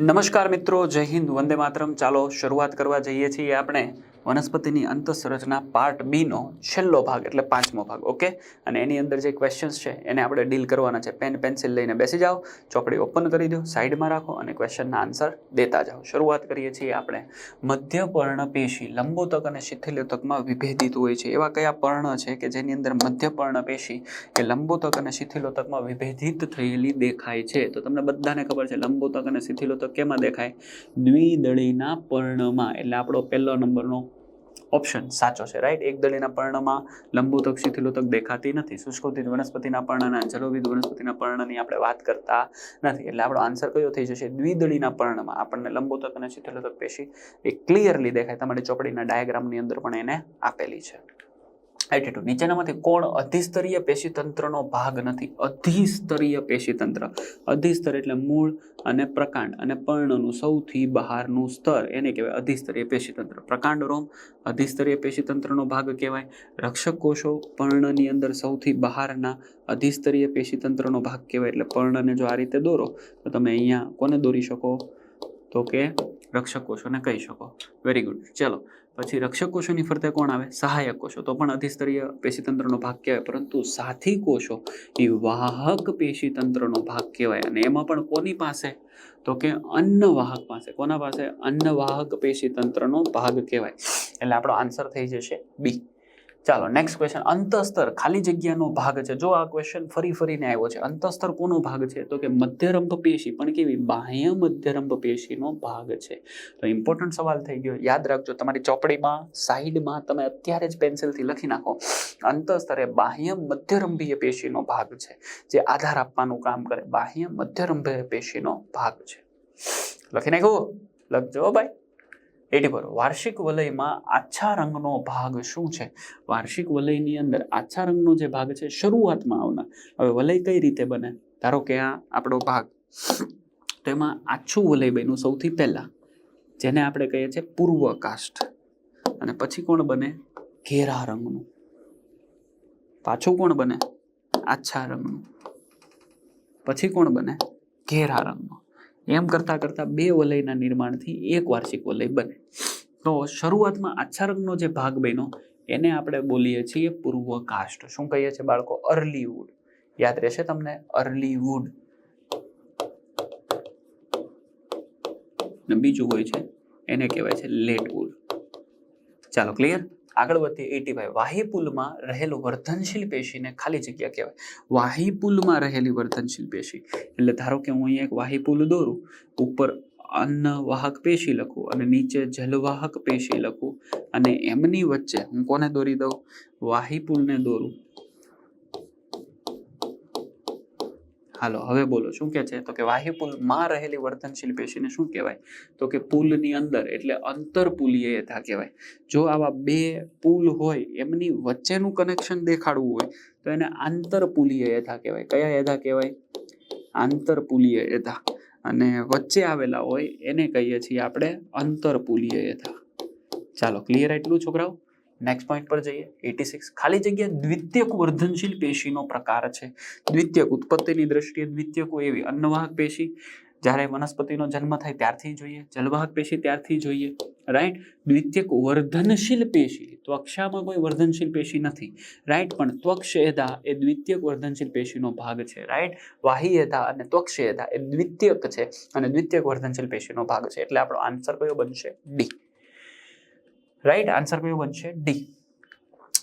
નમસ્કાર મિત્રો જય હિન્દ વંદે માતરમ. ચાલો શરૂઆત કરવા જઈએ છીએ આપણે. વનસ્પતિની અંતઃસંરચના પાર્ટ બીનો છેલ્લો ભાગ, એટલે પાંચમો ભાગ ઓકે અને એની અંદર જે ક્વેશ્ચન્સ છે, એને આપણે ડીલ કરવાના છે. પેન પેન્સિલ લઈને બેસી જાઓ, ચોપડી ઓપન કરી દો સાઈડમાં રાખો અને ક્વેશ્ચનના આન્સર દેતા જાઓ. શરૂઆત કરીએ છીએ આપણે. મધ્ય પર્ણપેશી લંબોતક અને શિથિલોતકમાં વિભેદિત હોય છે. એવા કયા પર્ણ છે કે જેની અંદર મધ્ય પર્ણપેશી એ લંબોતક અને શિથિલોતકમાં વિભેદિત થયેલી દેખાય છે? તો તમને બધાને ખબર છે, લંબોતક અને શિથિલોતક કેમાં દેખાય? દ્વિદળીના પર્ણમાં. એટલે આપણો પહેલો નંબરનો ઓપ્શન સાચો છે રાઈટ એક દળીના પર્ણમાં લંબોતક શિથિલોતક દેખાતી નથી શુષ્કોતિત વનસ્પતિના પર્ણના જલોવિદ વનસ્પતિના પર્ણની આપણે વાત કરતા નથી. એટલે આપણો આન્સર કયો થઈ જશે? દ્વિદળીના પર્ણમાં. આપણને લંબોતક અને શિથિલોતક પેશી એ ક્લિયરલી દેખાય. તમારી ચોપડીના ડાયાગ્રામની અંદર પણ એને આપેલી છે. એટીટ્યુડ નીચેનામાંથી કોણ અધિસ્તરીય પેશીતંત્રનો ભાગ નથી? અધિસ્તરીય પેશીતંત્ર. અધિસ્તર એટલે મૂળ અને પ્રકાંડ અને પર્ણનું સૌથી બહારનું સ્તર. એને કહેવાય અધિસ્તરીય પેશીતંત્ર. પ્રકાંડ રોમ, અધિસ્તરીય પેશીતંત્રનો ભાગ કહેવાય. રક્ષક કોષો પર્ણની અંદર સૌથી બહારના અધિસ્તરીય પેશીતંત્રનો ભાગ કહેવાય. એટલે પર્ણને જો આ રીતે દોરો, તો તમે અહીંયા કોને દોરી શકો? તો કે રક્ષક કોષોને કહી શકો. વેરી ગુડ ચલો, પછી રક્ષક કોષોની ફરતે કોણ આવે? સહાયક કોષો તો પણ અધિસ્તરીય પેશીતંત્રનો ભાગ કહેવાય, પરંતુ સાથી કોષો એ વાહક પેશીતંત્રનો ભાગ કહેવાય. અને એમાં પણ કોની પાસે? તો કે અન્નવાહક પાસે. કોના પાસે? અન્નવાહક પેશીતંત્રનો ભાગ કહેવાય. એટલે આપણો આન્સર થઈ જશે બી. ચાલો નેક્સ્ટ ક્વેશ્ચન અંતસ્તર ખાલી જગ્યાનો ભાગ છે. જો આ ક્વેશ્ચન ફરી ફરીને આવ્યો છે, અંતસ્તર કોનો ભાગ છે? તો કે મધ્યરંભ પેશી. પણ કેવી? બાહ્ય મધ્યરંભ પેશીનો ભાગ છે. તો ઇમ્પોર્ટન્ટ સવાલ થઈ ગયો. યાદ રાખજો, તમારી ચોપડીમાં, સાઈડમાં તમે અત્યારે જ પેન્સિલથી લખી નાખો. અંતસ્તર એ બાહ્ય મધ્યરંભીય પેશીનો ભાગ છે. જે આધાર આપવાનું કામ કરે. બાહ્ય મધ્યરંભીય પેશીનો ભાગ છે. લખી નાખ્યું લખજો, ભાઈ. એટી પર વાર્ષિક વલયમાં આછા રંગનો ભાગ શું છે? વાર્ષિક વલયની અંદર આછા રંગનો જે ભાગ છે, શરૂઆતમાં આવનાર. હવે વલય કઈ રીતે બને? ધારો કે આ આપણો ભાગ. તો એમાં આછું વલય બન્યું સૌથી પહેલા. જેને આપણે કહીએ છીએ પૂર્વ કાષ્ઠ. અને પછી કોણ બને? ઘેરા રંગનું. પાછું કોણ બને? આછા રંગનું. પછી કોણ બને? ઘેરા રંગનું. એમ કરતા કરતા બે વલયના નિર્માણથી એક વાર્ષિક વલય બને. તો શરૂઆતમાં આછા રંગનો જે ભાગ બન્યો, એને આપણે બોલીએ છીએ પૂર્વ કાસ્ટ શું કહીએ છીએ બાળકો? અર્લીવુડ. યાદ રહેશે તમને? અર્લી વુડ ને બીજું હોય છે, એને કહેવાય છે લેટ વુડ ચાલો, ક્લિયર? આગળ વધીએ એટી ફાઈવ વાહીપુલમાં રહેલું વર્ધનશીલ પેશીને ખાલી જગ્યા કહેવાય. વાહીપુલમાં રહેલી વર્ધનશીલ પેશી. એટલે ધારો કે હું અહીંયા એક વાહીપુલ દોરું, ઉપર અન્નવાહક પેશી લખું અને નીચે જલવાહક પેશી લખું અને એમની વચ્ચે હું કોને દોરી દઉં? વાહીપુલને દોરું. હાલો, હવે બોલો, શું કે છે? તો કે વાહીપુલમાં રહેલી વર્ધનશીલ પેશીને શું કહેવાય? તો કે પુલની અંદર, એટલે અંતરપુલીય યથા કહેવાય. જો આવા બે પુલ હોય, એમની વચ્ચેનું કનેક્શન દેખાડવું હોય, તો એને આંતરપુલીય યથા કહેવાય. કયા યથા કહેવાય? આંતરપુલીય યથા અને વચ્ચે આવેલા હોય, એને કહીએ છીએ આપણે અંતરપુલીય યથા ચાલો ક્લિયર એટલું છોકરાઓ? નેક્સ્ટ પોઈન્ટ પર જઈએ. એટી સિક્સ ખાલી જગ્યા દ્વિતીયક વર્ધનશીલ પેશીનો પ્રકાર છે. દ્વિતીયક ઉત્પત્તિની દ્રષ્ટિએ દ્વિતીયકો એવી અન્નવાહક પેશી. જ્યારે વનસ્પતિનો જન્મ થાય ત્યારથી જોઈએ. જલવાહક પેશી ત્યારથી જોઈએ. રાઈટ દ્વિતીયક વર્ધનશીલ પેશી. ત્વક્ષામાં કોઈ વર્ધનશીલ પેશી નથી. રાઈટ પણ ત્વક્ષેધા એ દ્વિતીયક વર્ધનશીલ પેશીનો ભાગ છે. રાઈટ વાહીયધા અને ત્વક્ષેધા એ દ્વિતીયક છે અને દ્વિતીયક વર્ધનશીલ પેશીનો ભાગ છે. એટલે આપણો આન્સર કયો બનશે? ડી રાઈટ આન્સર કયો બનશે? ડી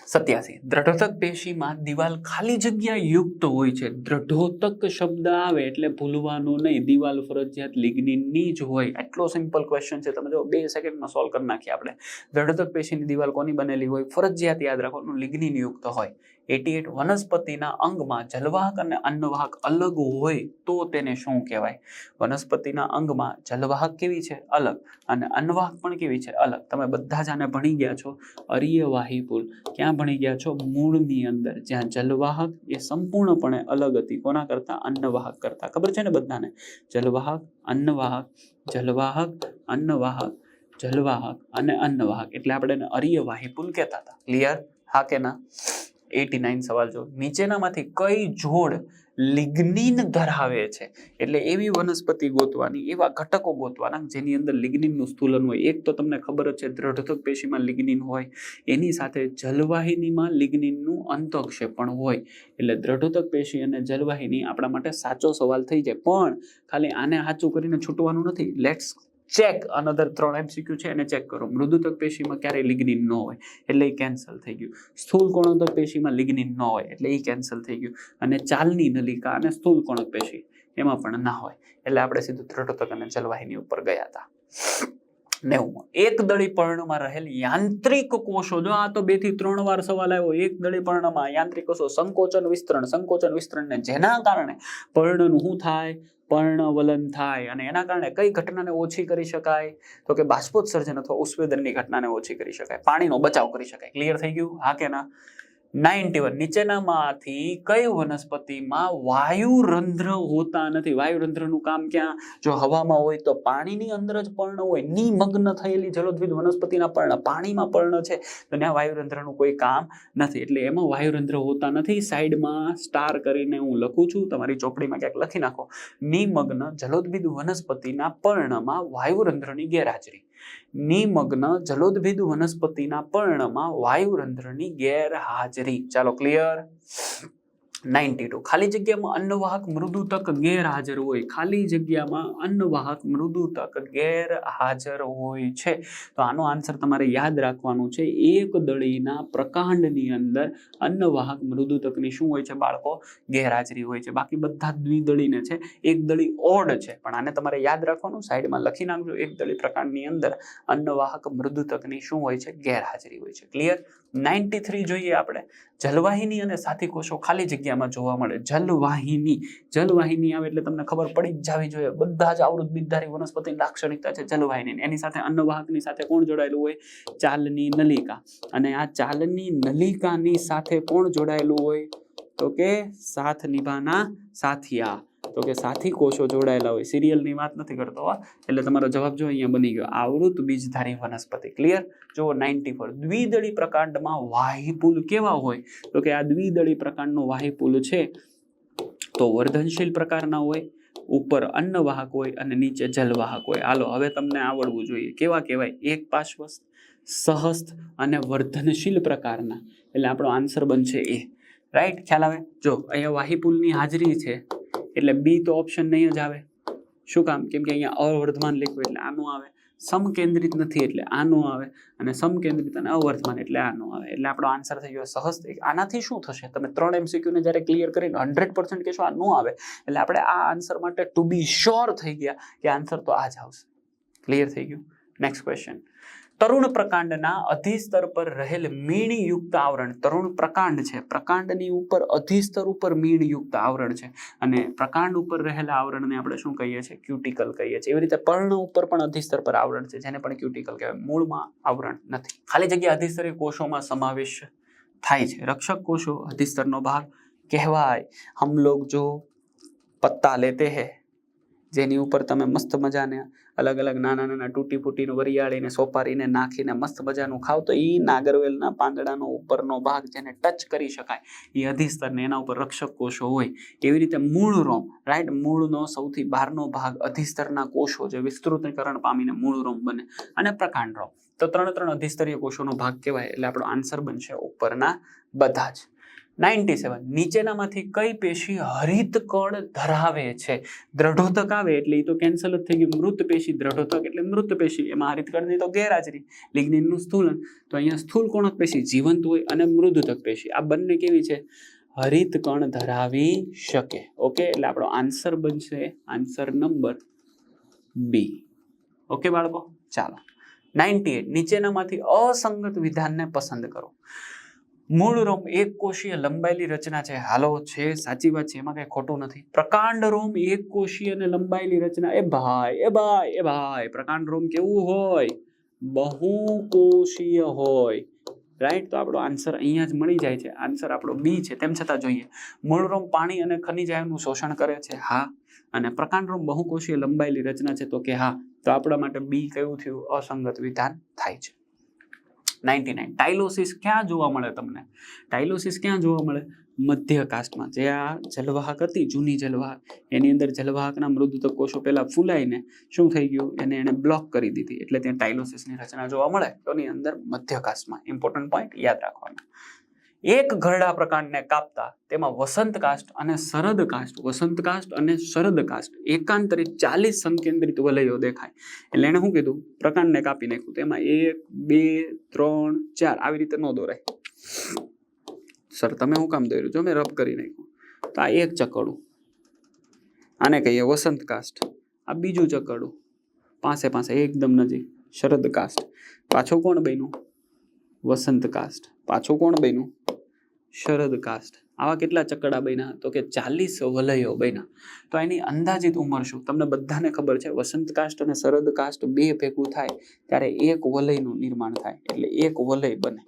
સત્યાસી. દ્રઢોતક પેશીમાં દિવાલ ખાલી જગ્યા યુક્ત હોય છે. દ્રઢોતક શબ્દ આવે એટલે ભૂલવાનું નહીં. દિવાલ ફરજિયાત લિગ્નિનની જ હોય. એટલો સિમ્પલ ક્વેશ્ચન છે. તમે જો બે સેકન્ડમાં સોલ્વ કરી નાખીએ આપણે. દ્રઢોતક પેશીની દિવાલ કોની બનેલી હોય? ફરજિયાત યાદ રાખવાનું લિગ્નિન યુક્ત હોય. એટી એટ વનસ્પતિના અંગમાં જલવાહક અને અન્નવાહક અલગ હોય તો તેને શું કહેવાય? વનસ્પતિના અંગમાં જલવાહક કેવી છે? અલગ. અને અન્નવાહક પણ કેવી છે? અલગ. તમે બધા જ આને ભણી ગયા છો. અરિયવાહી પુલ. ક્યાં ભણી ગયા છો? મૂળની અંદર. જ્યાં જલવાહક એ સંપૂર્ણપણે અલગ હતી. કોના કરતા? અન્નવાહક કરતા. ખબર છે ને બધાને? જલવાહક, અન્નવાહક જલવાહક અન્નવાહક, જલવાહક અને અન્નવાહક. એટલે આપણે એને અરિયવાહી પુલ કહેતા હતા. ક્લિયર હા કે ના? એટી નાઇન સવાલ જો નીચેનામાંથી કઈ જોડ લિગ્નિન ધરાવે છે? એટલે એવી વનસ્પતિ ગોતવાની, એવા ઘટકો ગોતવાના જેની અંદર લિગ્નિનનું સ્થૂલન હોય. એક તો તમને ખબર જ છે દ્રઢોતક પેશીમાં લિગ્નિન હોય. એની સાથે જલવાહિનીમાં લિગ્નિનનું અંતક્ષેપણ હોય. એટલે દ્રઢોતક પેશી અને જલવાહિની આપણા માટે સાચો સવાલ થઈ જાય. પણ ખાલી આને સાચું કરીને છૂટવાનું નથી. લેટ્સ ચેક અનધર ત્રણ એમસીક્યુ છે એને ચેક કરો. મૃદુતક પેશીમાં ક્યારેય લિગ્નિન ન હોય, એટલે એ કેન્સલ થઈ ગયું. સ્થૂલ કોણોદક પેશીમાં લિગ્નિન ન હોય, એટલે એ કેન્સલ થઈ ગયું. અને ચાલની નલિકા અને સ્થૂલ કોણક પેશી, એમાં પણ ના હોય. એટલે આપણે સીધું ત્રટોતક અને જલવાહિની ઉપર ગયા હતા. નેવું એક દળી રહેલ યાંત્રિક કોષો, જો આ તો બેથી ત્રણ વાર સવાલ આવ્યો, એક દળી યાંત્રિક કોષો સંકોચન વિસ્તરણ, સંકોચન વિસ્તરણને જેના કારણે પર્ણનું શું થાય? પર્ણવલન થાય અને એના કારણે કઈ ઘટનાને ઓછી કરી શકાય? તો કે બાષ્પોત્સર્જન અથવા ઉસ્વેદનની ઘટનાને ઓછી કરી શકાય. પાણીનો બચાવ કરી શકાય. ક્લિયર થઈ ગયું? હા કે ના? નાઇન્ટી વન, નીચેનામાંથી કઈ વનસ્પતિમાં વાયુરંધ્ર હોતા નથી? વાયુરંધ્રનું કામ ક્યાં? જો હવામાં હોય તો પાણીની અંદર જ પર્ણ હોય. નિમગ્ન થયેલી જલોદ્વિદ વનસ્પતિના પર્ણ પાણીમાં પર્ણ છે. તો ત્યાં વાયુરંધ્રનું કોઈ કામ નથી. એટલે એમાં વાયુરંધ્ર હોતા નથી. સાઈડમાં સ્ટાર કરીને હું લખું છું. તમારી ચોપડીમાં ક્યાંક લખી નાખો. નિમગ્ન જલોદ્વિદ વનસ્પતિના પર્ણમાં વાયુરંધ્રની ગેરહાજરી. નિમગ્ન જલોદભેદ વનસ્પતિના પર્ણમાં વાયુરંધ્રની ગેરહાજરી. ચાલો ક્લિયર નાઇન્ટી ટુ. ખાલી જગ્યામાં અન્નવાહક મૃદુતક ગેરહાજર હોય. ખાલી જગ્યામાં અન્નવાહક મૃદુતક ગેરહાજર હોય છે. તો આનો આન્સર તમારે યાદ રાખવાનું છે. એક દળીના પ્રકાંડની અંદર અન્નવાહક મૃદુતકની શું હોય છે બાળકો? ગેરહાજરી હોય છે. બાકી બધા દ્વિદળીને છે. એક દળી ઓડ છે. પણ આને તમારે યાદ રાખવાનું, સાઈડમાં લખી નાખજો. એક દળી પ્રકાંડની અંદર અન્નવાહક મૃદુતકની શું હોય છે? ગેરહાજરી હોય છે. ક્લિયર નાઇન્ટી થ્રી જોઈએ આપણે. જલવાહિની અને સાથી કોષો ખાલી જગ્યામાં જોવા મળે. જલવાહિની. જલવાહિની આવે એટલે તમને ખબર પડી જ જાવી જોઈએ. બધા જ આવૃત બીજધારી વનસ્પતિની લાક્ષણિકતા છે જલવાહિની એની સાથે અન્નવાહકની સાથે કોણ જોડાયેલું હોય? ચાલની નલિકા. અને આ ચાલની નલિકાની સાથે કોણ જોડાયેલું હોય? તો કે સાથ નિભાના સાથિયા. તો કે સાથી કોષો જોડાયેલા હોય. સિરિયલની વાત નથી કરતો હોવા એટલે તમારો જવાબ જો અહીંયા બની ગયો. આવૃત બીજધારી વનસ્પતિ. ક્લિયર જો નાઇન્ટી ફોર. દ્વિદળી પ્રકાંડમાં વાહિપુલ કેવા હોય? તો કે આ દ્વિદળી પ્રકાંડનો વાહિપુલ છે, તો વર્ધનશીલ પ્રકારના હોય, ઉપર અન્નવાહક હોય અને નીચે જલવાહક હોય. હાલો, હવે તમને આવડવું જોઈએ. કેવા કહેવાય? એક પાશ્વસ્થ સહસ્ત અને વર્ધનશીલ પ્રકારના. એટલે આપણો આન્સર બનશે એ. રાઈટ ખ્યાલ આવે? જો, અહીંયા વાહિપુલની હાજરી છે. એટલે બી તો ઓપ્શન નહીં જ આવે. શું કામ? કેમ કે અહીંયા અવર્ધમાન લખ્યું એટલે આનું આવે. સમકેન્દ્રિત નથી એટલે આનું આવે. અને સમકેન્દ્રિત અને અવર્ધમાન એટલે આનું આવે. એટલે આપણો આન્સર થઈ ગયો સહજ આનાથી શું થશે? તમે ત્રણ એમસીક્યુને જ્યારે ક્લિયર કરીને હંડ્રેડ પર્સન્ટ કહેશો આ નો આવે. એટલે આપણે આ આન્સર માટે ટુ બી શ્યોર થઈ ગયા કે આન્સર તો આ જ આવશે. ક્લિયર થઈ ગયું? નેક્સ્ટ ક્વેશ્ચન તરુણ પ્રકાંડના અધિસ્તર પર રહેલ મીણયુક્ત આવરણ. તરુણ પ્રકાંડ છે. પ્રકાંડની ઉપર અધિસ્તર ઉપર મીણયુક્ત આવરણ છે. અને પ્રકાંડ ઉપર રહેલા આવરણને આપણે શું કહીએ છીએ? ક્યુટિકલ કહીએ છીએ. એવી રીતે પર્ણ ઉપર પણ અધિસ્તર પર આવરણ છે. જેને પણ ક્યુટિકલ કહેવાય. મૂળમાં આવરણ નથી. ખાલી જગ્યા અધિસ્તરીય કોષોમાં સમાવેશ થાય છે. રક્ષક કોષો અધિસ્તરનો ભાગ કહેવાય. હમ લોગ જો પત્તા લેતે હે. જેની ઉપર તમે મસ્ત મજાને અલગ અલગ નાના નાના તૂટી ફૂટીને વરિયાળીને સોપારીને નાખીને મસ્ત મજાનું ખાવ, તો એ નાગરવેલના પાંદડાનો ઉપરનો ભાગ જેને ટચ કરી શકાય. એ અધિસ્તરને એના ઉપર રક્ષક કોષો હોય, એવી રીતે મૂળ રોમ રાઈટ મૂળનો સૌથી બહારનો ભાગ અધિસ્તરના કોષો જે વિસ્તૃતીકરણ પામીને મૂળ રોમ બને. અને પ્રકાંડ રોમ તો ત્રણ ત્રણ અધિસ્તરીય કોષોનો ભાગ કહેવાય, એટલે આપણો આન્સર બનશે ઉપરના બધા જ. Ninety seven. નીચેનામાંથી કઈ પેશી હરિત કળ ધરાવે છે? દ્રઢોતક આવે એટલે એ તો કેન્સલ જ થઈ ગયું. મૃત પેશી દ્રઢોતક એટલે મૃત પેશી. એમાં હરિત કળની તો ગેરહાજરી. લિગ્નિનનું સ્થૂલન. તો અહીંયા સ્થૂલ કોણક પેશી જીવંત હોય અને મૃદુતક પેશી. આ બંને કેવી છે? હરિત કણ ધરાવી શકે. ઓકે? એટલે આપણો આન્સર બનશે આન્સર નંબર બી. ઓકે બાળકો? ચાલો. Ninety eight. નીચેનામાંથી અસંગત વિધાનને પસંદ કરો. મૂળ રોમ એક કોષીય લંબાયેલી રચના છે. હાલો, છે, સાચી વાત છે, એમાં કઈ ખોટું નથી. પ્રકાંડ રોમ એક કોષીય અને લંબાયેલી રચના. એ ભાઈ એ ભાઈ એ ભાઈ, પ્રકાંડ રોમ કેવું હોય? બહુકોષીય હોય. રાઈટ? તો આપણો આન્સર અહીંયા જ મળી જાય છે. આન્સર આપણો બી છે, તેમ છતાં જોઈએ. મૂળ રોમ પાણી અને ખનિજાયનું શોષણ કરે છે. હા. અને પ્રકાંડ રોમ બહુકોષીય લંબાયેલી રચના છે. તો કે હા. તો આપણા માટે બી કયું થયું? અસંગત વિધાન થાય છે. નાઇન્ટી નાઇન ટાઇલોસિસ ક્યાં જોવા મળે તમને? ટાઇલોસિસ ક્યાં જોવા મળે? મધ્ય કાસ્ટમાં જે આ જલવાહક હતી, જૂની જલવાહક, એની અંદર જલવાહકના મૃદુતક કોષો પહેલાં ફૂલાઈને શું થઈ ગયું? એને એને બ્લોક કરી દીધી. એટલે ત્યાં ટાઇલોસિસની રચના જોવા મળે. તો એની અંદર મધ્ય કાસ્ટમાં ઇમ્પોર્ટન્ટ પોઈન્ટ યાદ રાખવાના. એક ઘરડા પ્રકાંડને કાપતા તેમાં વસંત કાસ્ટ અને શરદ કાસ્ટ વસંત કાસ્ટ અને શરદ કાસ્ટ એકાંતરિત ચાલીસ સંકેન્દ્રિત વલયો દેખાય. એટલે એણે શું કીધું? પ્રકાંડને કાપી નાખ્યું. તેમાં એક, બે, ત્રણ, ચાર, આવી રીતે ન દોરાય. સર, તમે શું કામ દોર્યું? જો મેં રબ કરી નાખ્યું. તો આ એક ચકડું. આને કહીએ વસંત કાસ્ટ આ બીજું ચકડું. પાસે પાસે એકદમ નજીક. શરદ કાસ્ટ પાછો કોણ બન્યું? વસંત કાસ્ટ પાછો કોણ બન્યું? શરદ કાસ્ટ આવા કેટલા ચકડા બન્યા? તો કે ચાલીસ વલયો બન્યા. તો એની અંદાજિત ઉંમર શું? તમને બધાને ખબર છે, વસંત કાસ્ટ અને શરદ કાસ્ટ બે ભેગું થાય ત્યારે એક વલયનું નિર્માણ થાય, એટલે એક વલય બને.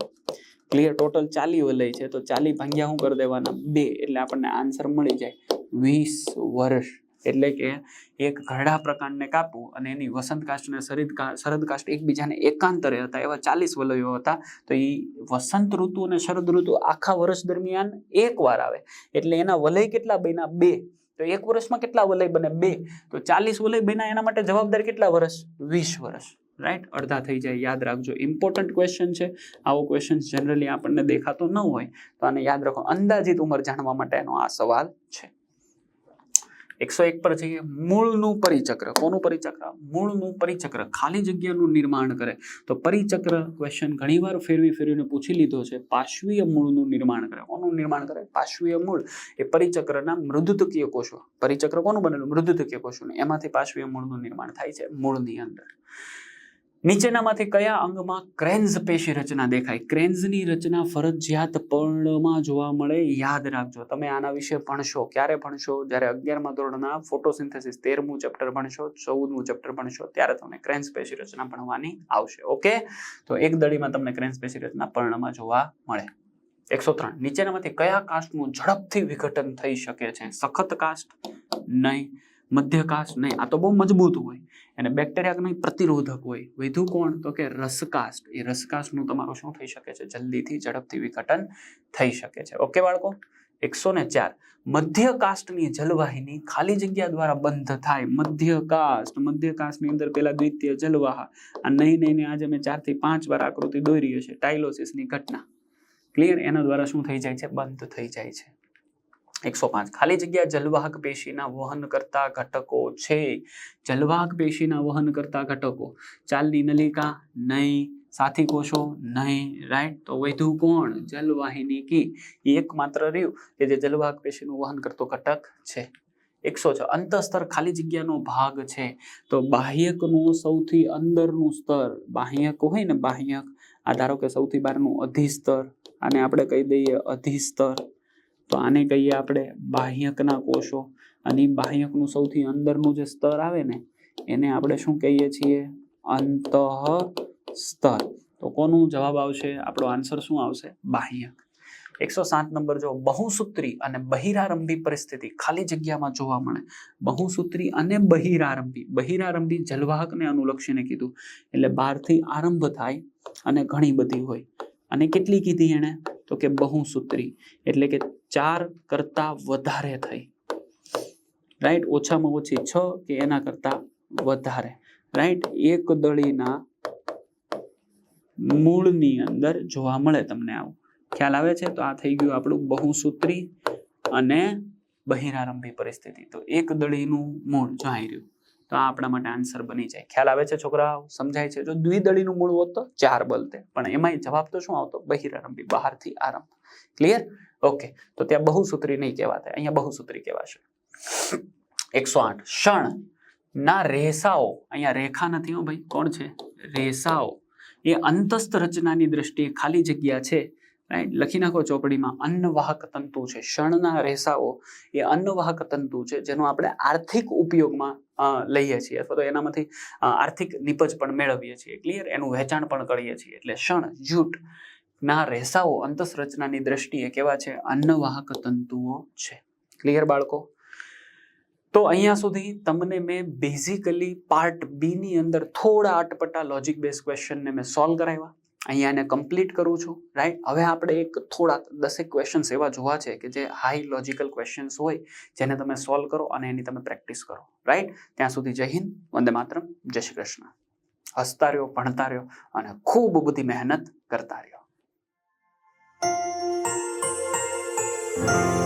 ક્લિયર ટોટલ ચાલી વલય છે, તો ચાલી ભાંગ્યા શું કરી દેવાના બે, એટલે આપણને આન્સર મળી જાય વીસ વર્ષ. એટલે કે એક ઘરડા પ્રકાંડને કાપવું અને એની વસંત કાષ્ટ અને શરદ શરદ કાષ્ટ એકબીજાને એકાંતરે હતા. એવા ચાલીસ વલયો હતા. તો એ વસંત ઋતુ અને શરદ ઋતુ આખા વર્ષ દરમિયાન એક વાર આવે. એટલે એના વલય કેટલા બન્યા? બે. તો એક વર્ષમાં કેટલા વલય બને બે. તો ચાલીસ વલય બન્યા એના માટે જવાબદાર કેટલા વર્ષ? વીસ વર્ષ. રાઈટ? અડધા થઈ જાય. યાદ રાખજો. ઇમ્પોર્ટન્ટ ક્વેશ્ચન છે. આવો ક્વેશ્ચન જનરલી આપણને દેખાતો ન હોય. તો આને યાદ રાખો. અંદાજિત ઉંમર જાણવા માટેનો આ સવાલ છે. એકસો એક પર જઈએ મૂળનું પરિચક્ર. કોનું પરિચક્ર? મૂળનું પરિચક્ર. ખાલી જગ્યાનું નિર્માણ કરે. તો પરિચક્ર ક્વેશ્ચન ઘણીવાર ફેરવી ફેરવીને પૂછી લીધો છે પાશ્વીય મૂળનું નિર્માણ કરે. કોનું નિર્માણ કરે? પાશ્વીય મૂળ. એ પરિચક્રના મૃદુતકીય કોષો. પરિચક્ર કોનું બનેલું? મૃદુતકીય કોષોનું. એમાંથી પાશ્વીય મૂળનું નિર્માણ થાય છે, મૂળની અંદર. નીચેનામાંથી કયા અંગમાં ક્રેન્ઝ પેશી રચના દેખાય? ક્રેન્ઝની રચના ફરજિયાત પર્ણમાં જોવા મળે, યાદ રાખજો. તમે આના વિશે ભણશો. ક્યારે ભણશો? જ્યારે અગિયારમા ધોરણના ફોટોસિન્થેસિસ તેરમું ચેપ્ટર ભણશો, ચૌદમું ચેપ્ટર ભણશો, ત્યારે તમને ક્રેન્ઝ પેશી રચના ભણવાની આવશે. ઓકે? તો એક દળીમાં તમને ક્રેન્ઝ પેશી રચના પર્ણમાં જોવા મળે. એકસો ત્રણ. નીચેનામાંથી કયા કાસ્ટનું ઝડપથી વિઘટન થઈ શકે છે? સખત કાસ્ટ? નહીં. મધ્ય કાસ્ટ નહીં. આ તો બહુ મજબૂત હોય. અને બેક્ટેરિયા નહીં પ્રતિરોધક હોય. વધુ કોણ? તો કે રસકાસ્ટ એ રસકાસ્ટનું તમારું શું થઈ શકે છે? જલ્દીથી ઝડપથી વિઘટન થઈ શકે છે. ઓકે, બાળકો? એકસો ને ચાર. મધ્ય કાસ્ટની જલવાહિની ખાલી જગ્યા દ્વારા બંધ થાય. મધ્ય કાસ્ટ મધ્ય કાસ્ટની અંદર પેલા દ્વિતીય જલવાહ. આ નહીં નહીં આજે મેં ચારથી પાંચ વાર આકૃતિ દોરી છે ટાઇલોસિસની ઘટના. ક્લિયર એના દ્વારા શું થઈ જાય છે? બંધ થઈ જાય છે. એકસો પાંચ. ખાલી જગ્યા જલવાહક પેશીના વહન કરતા ઘટકો છે. જલવાહક પેશીના વહન કરતા ઘટકો. ચાલની નલિકા નહીં સાથી કોષો નહીં રાઈટ તો વધુ કોણ? જલવાહિની કી. એકમાત્ર રહ્યું કે જે જલવાહક પેશીનું વહન કરતો ઘટક છે. એકસો છ. અંતસ્તર ખાલી જગ્યાનો ભાગ છે. તો બાહ્યકનું સૌથી અંદરનું સ્તર. બાહ્યક હોય ને બાહ્યક. આ ધારો કે સૌથી બહારનું અધિસ્તર. આને આપણે કહી દઈએ અધિસ્તર. તો આને કહીએ આપણે, બાહ્યકના કોષો. અને બાહ્યકનું સૌથી અંદરનું જે સ્તર આવે ને, એને આપણે શું કહીએ છીએ? અંતઃ સ્તર તો કોનું જવાબ આવશે? આપણો આન્સર શું આવશે? બાહ્યક. એકસો સાત નંબર જો, બહુસૂત્રી અને બહિરારંભી પરિસ્થિતિ ખાલી જગ્યામાં જોવા મળે. બહુસૂત્રી અને બહિરારંભી. બહિરારંભી જલવાહકને અનુલક્ષીને કીધું. એટલે બહારથી આરંભ થાય અને ઘણી બધી હોય. અને કેટલી કીધી એણે? તો કે બહુસૂત્રી. એટલે કે ચાર કરતા વધારે થઈ. રાઈટ ઓછામાં ઓછી છ કે એના કરતા વધારે. રાઈટ એક દળીના મૂળની અંદર જોવા મળે તમને આવું. ખ્યાલ આવે છે? તો આ થઈ ગયું આપણું બહુસૂત્રી અને બહિરારંભી પરિસ્થિતિ. તો એક દળીનું મૂળ જાણી રહ્યું. તો આ આપણા માટે આન્સર બની જાય. ખ્યાલ આવે છે છોકરાઓ? સમજાય છે? જો દ્વિદળીનું મૂળ હોત તો ચાર બલતે. પણ એમાંય જવાબ તો શું આવતો? બહિરારંભી, બહારથી આરંભ. ક્લિયર ઓકે, તો ત્યાં બહુસૂત્રી નહીં કહેવાતા, અહીંયા બહુસૂત્રી કહેવાશે. એકસો આઠ, ક્ષણ ના રેસાઓ, અહીંયા રેખા નથી હો ભાઈ, કોણ છે? રેસાઓ. એ અંતસ્થ રચનાની દ્રષ્ટિએ ખાલી જગ્યા છે રાઈટ લખી નાખો ચોપડીમાં, અન્નવાહક તંતુ છે. ક્ષણના રેસાઓ એ અન્નવાહક તંતુ છે, જેનો આપણે આર્થિક ઉપયોગમાં લઈએ છીએ, અથવા તો એનામાંથી આર્થિક નિપજ પણ મેળવીએ છીએ ક્લિયર એનું વહેંચાણ પણ કરીએ છીએ. એટલે ક્ષણ જૂટ ના રેસાઓ અંતસરચનાની દ્રષ્ટિએ કેવા છે? અન્નવાહક તંતુઓ છે. ક્લિયર બાળકો? તો અહીંયા સુધી તમને મેં બેઝિકલી પાર્ટ બી ની અંદર થોડા આટપટા લોજિક બેઝ ક્વેશ્ચનને મેં સોલ્વ કરાવ્યા. અહીંયા એને કમ્પ્લીટ કરું છું રાઈટ હવે આપણે એક થોડાક દસેક ક્વેશ્ચન્સ એવા જોવા છે કે જે હાઈ લોજિકલ ક્વેશ્ચન્સ હોય, જેને તમે સોલ્વ કરો અને એની તમે પ્રેક્ટિસ કરો રાઈટ ત્યાં સુધી જય હિન્દ, વંદે માતરમ, જય શ્રી કૃષ્ણ. હસતા રહ્યો, ભણતા રહ્યો અને ખૂબ બધી મહેનત કરતા રહ્યો. Bye.